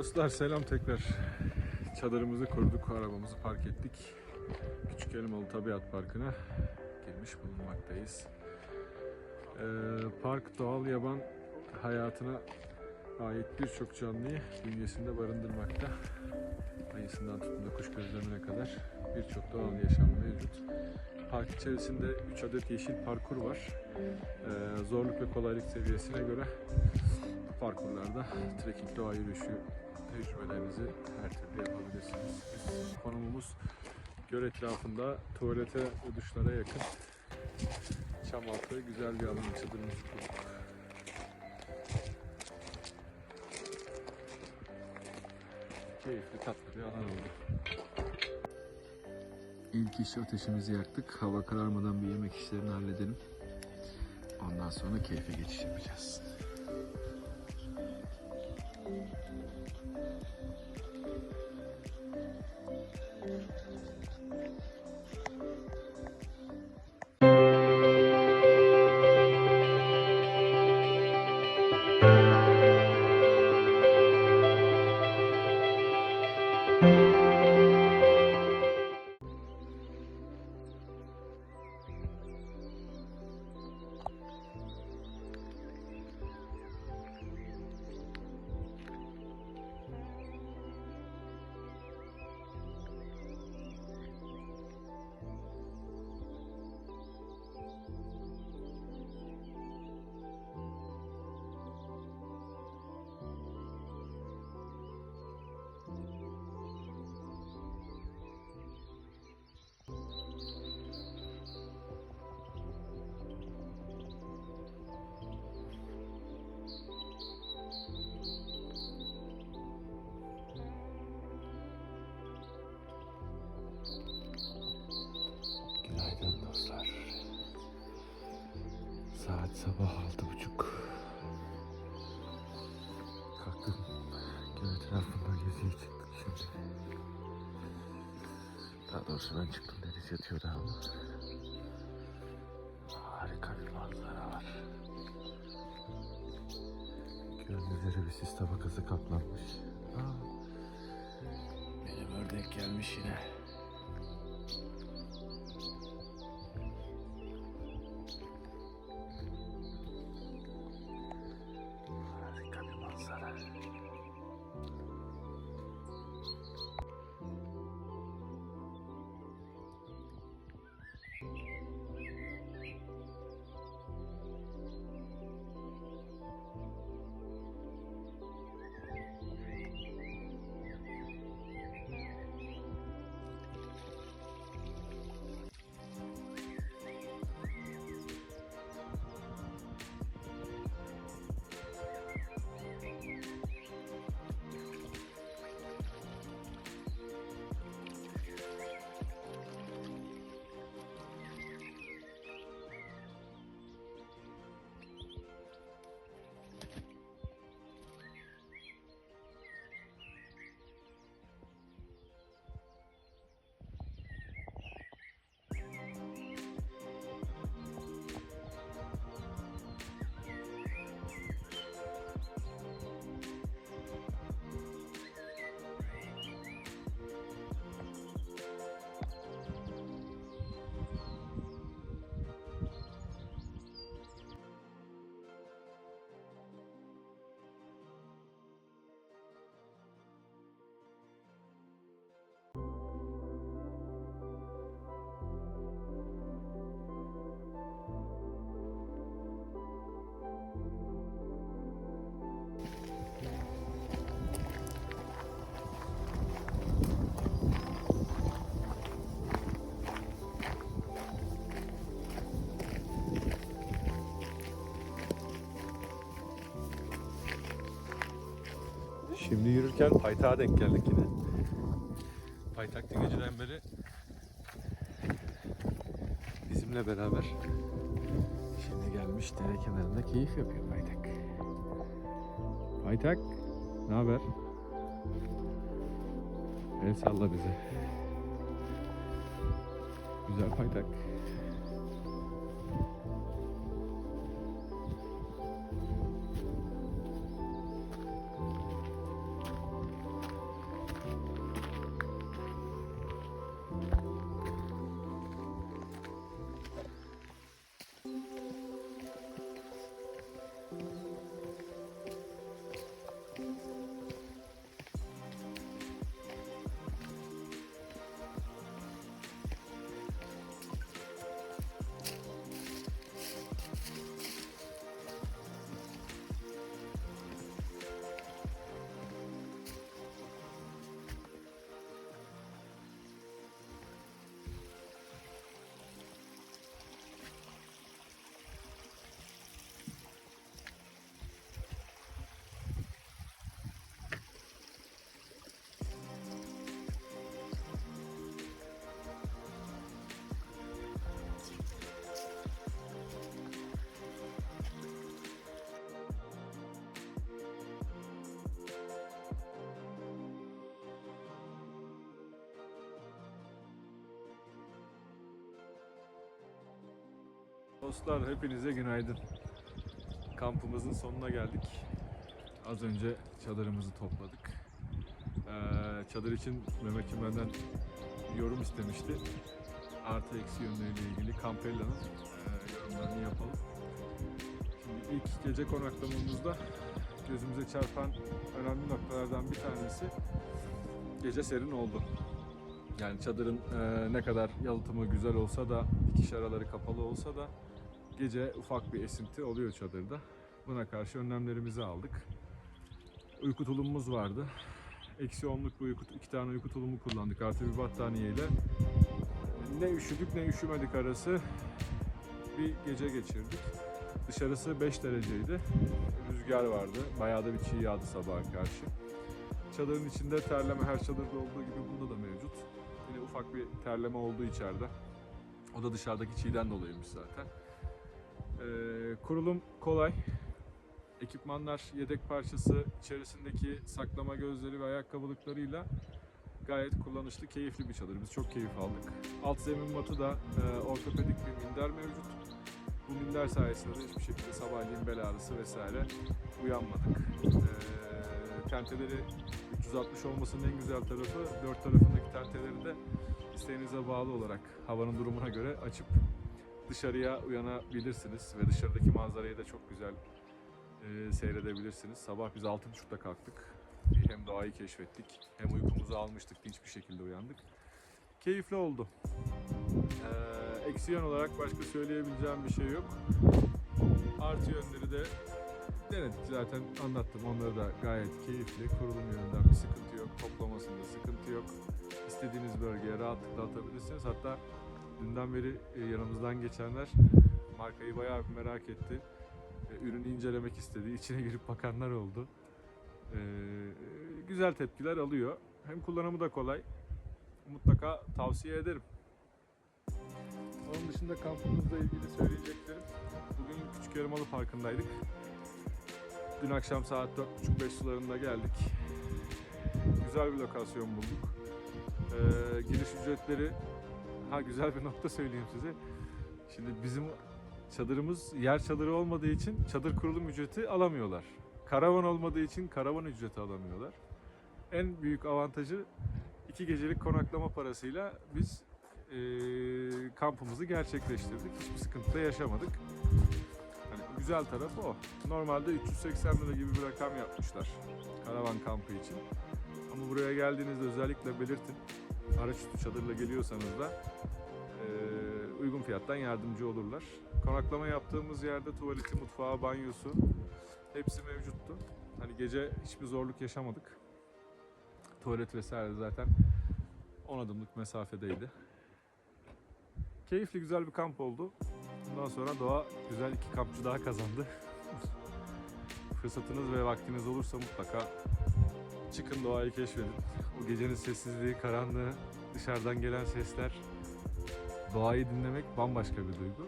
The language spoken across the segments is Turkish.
Dostlar selam tekrar. Çadırımızı kurduk, arabamızı park ettik. Küçük Elmalı Tabiat Parkı'na girmiş bulunmaktayız. Ee, park doğal yaban hayatına ait birçok canlıyı bünyesinde barındırmakta. Ayısından tutun da kuş gözlemine kadar birçok doğal yaşam mevcut. Park içerisinde 3 adet yeşil parkur var. Ee, zorluk ve kolaylık seviyesine göre parkurlarda trekking doğa yürüyüşü tecrübelerinizi her türlü yapabilirsiniz. Biz konumumuz göl etrafında tuvalete duşlara yakın Çamaltı güzel bir alan çadırımızı kurduk. Keyifli tatlı bir alan oldu. İlk iş ateşimizi yaktık. Hava kararmadan bir yemek işlerini halledelim. Ondan sonra keyfe geçiş yapacağız. Saat sabah altı buçuk. Kalktım. Göl etrafında geziye çıktık şimdi. Daha doğrusu ben çıktım deniz yatıyordu ama. Harika bir manzara var. Gölgeleri bir sis tabakası kaplanmış. Aa, benim ördek gelmiş yine. Şimdi yürürken paytağa denk geldik yine. Paytak'ta geceden beri bizimle beraber. Şimdi gelmiş dere kenarında keyif yapıyor Paytak. Paytak, ne haber? El salla bize. Güzel Paytak. Dostlar hepinize günaydın. Kampımızın sonuna geldik. Az önce çadırımızı topladık. Ee, çadır için Mehmet'im benden yorum istemişti. Artı eksi yönleriyle ilgili Campella'nın e, yorumlarını yapalım. Şimdi ilk gece konaklamamızda gözümüze çarpan önemli noktalardan bir tanesi gece serin oldu. Yani çadırın e, ne kadar yalıtımı güzel olsa da, dikiş araları kapalı olsa da gece ufak bir esinti oluyor çadırda. Buna karşı önlemlerimizi aldık. Uyku tulumumuz vardı. Eksi onluk bir uyku, iki tane uyku tulumu kullandık artı bir battaniyeyle. Ne üşüdük ne üşümedik arası bir gece geçirdik. Dışarısı 5 dereceydi. Rüzgar vardı. Bayağı da bir çiğ yağdı sabaha karşı. Çadırın içinde terleme her çadırda olduğu gibi bunda da mevcut. Yine ufak bir terleme oldu içeride. O da dışarıdaki çiğden dolayıymış zaten. Ee, kurulum kolay. Ekipmanlar yedek parçası içerisindeki saklama gözleri ve ayakkabılıklarıyla gayet kullanışlı, keyifli bir çadır. Biz çok keyif aldık. Alt zemin matı da e, ortopedik bir minder mevcut. Bu minder sayesinde de hiçbir şekilde sabahleyin bel ağrısı vesaire uyanmadık. E, tenteleri 360 olmasının en güzel tarafı dört tarafındaki tenteleri de isteğinize bağlı olarak havanın durumuna göre açıp dışarıya uyanabilirsiniz ve dışarıdaki manzarayı da çok güzel e, seyredebilirsiniz. Sabah biz 6.30'da kalktık. Hem doğayı keşfettik hem uykumuzu almıştık dinç bir şekilde uyandık. Keyifli oldu. Ee, eksi yön olarak başka söyleyebileceğim bir şey yok. Artı yönleri de denedik zaten anlattım. Onları da gayet keyifli. Kurulum yönünden bir sıkıntı yok. Toplamasında sıkıntı yok. İstediğiniz bölgeye rahatlıkla atabilirsiniz. Hatta dünden beri e, yanımızdan geçenler markayı bayağı bir merak etti. E, Ürünü incelemek istedi. İçine girip bakanlar oldu. Ee, güzel tepkiler alıyor. Hem kullanımı da kolay. Mutlaka tavsiye ederim. Onun dışında kampımızla ilgili söyleyeceklerim. Bugün Küçük Yarımalı Parkı'ndaydık. Dün akşam saat 4.30-5 sularında geldik. Güzel bir lokasyon bulduk. Ee, giriş ücretleri, ha güzel bir nokta söyleyeyim size. Şimdi bizim çadırımız yer çadırı olmadığı için çadır kurulum ücreti alamıyorlar. Karavan olmadığı için karavan ücreti alamıyorlar. En büyük avantajı iki gecelik konaklama parasıyla biz eee, kampımızı gerçekleştirdik. Hiçbir sıkıntı yaşamadık. Hani güzel tarafı o. Normalde 380 lira gibi bir rakam yapmışlar karavan kampı için. Ama buraya geldiğinizde özellikle belirtin. Araç üstü çadırla geliyorsanız da uygun fiyattan yardımcı olurlar. Konaklama yaptığımız yerde tuvaleti, mutfağı, banyosu hepsi mevcuttu. Hani gece hiçbir zorluk yaşamadık. Tuvalet vesaire zaten 10 adımlık mesafedeydi. Keyifli güzel bir kamp oldu. Bundan sonra doğa güzel iki kampçı daha kazandı. Fırsatınız ve vaktiniz olursa mutlaka çıkın doğayı keşfedin. O gecenin sessizliği, karanlığı, dışarıdan gelen sesler, doğayı dinlemek bambaşka bir duygu.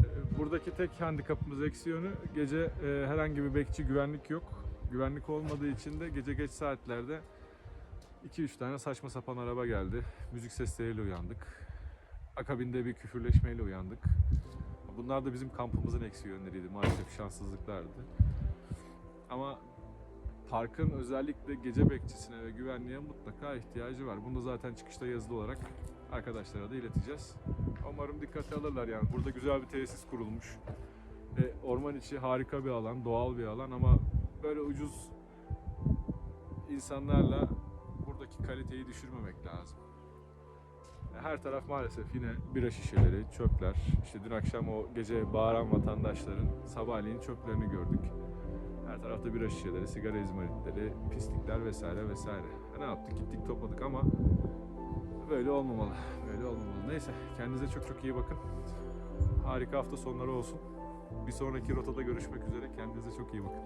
Ee, Buradaki tek handikapımız eksi yönü gece e, herhangi bir bekçi güvenlik yok. Güvenlik olmadığı için de gece geç saatlerde 2-3 tane saçma sapan araba geldi. Müzik sesleriyle uyandık. Akabinde bir küfürleşmeyle uyandık. Bunlar da bizim kampımızın eksi yönleriydi maalesef şanssızlıklardı. Ama parkın özellikle gece bekçisine ve güvenliğe mutlaka ihtiyacı var. Bunu zaten çıkışta yazılı olarak arkadaşlara da ileteceğiz. Umarım dikkate alırlar yani. Burada güzel bir tesis kurulmuş. Ve orman içi harika bir alan, doğal bir alan ama böyle ucuz insanlarla buradaki kaliteyi düşürmemek lazım. Her taraf maalesef yine bira şişeleri, çöpler. İşte dün akşam o gece bağıran vatandaşların sabahleyin çöplerini gördük. Her tarafta bira şişeleri, sigara izmaritleri, pislikler vesaire vesaire. E ne yaptık? Gittik topladık ama böyle olmamalı. Böyle olmamalı. Neyse kendinize çok çok iyi bakın. Harika hafta sonları olsun. Bir sonraki rotada görüşmek üzere. Kendinize çok iyi bakın.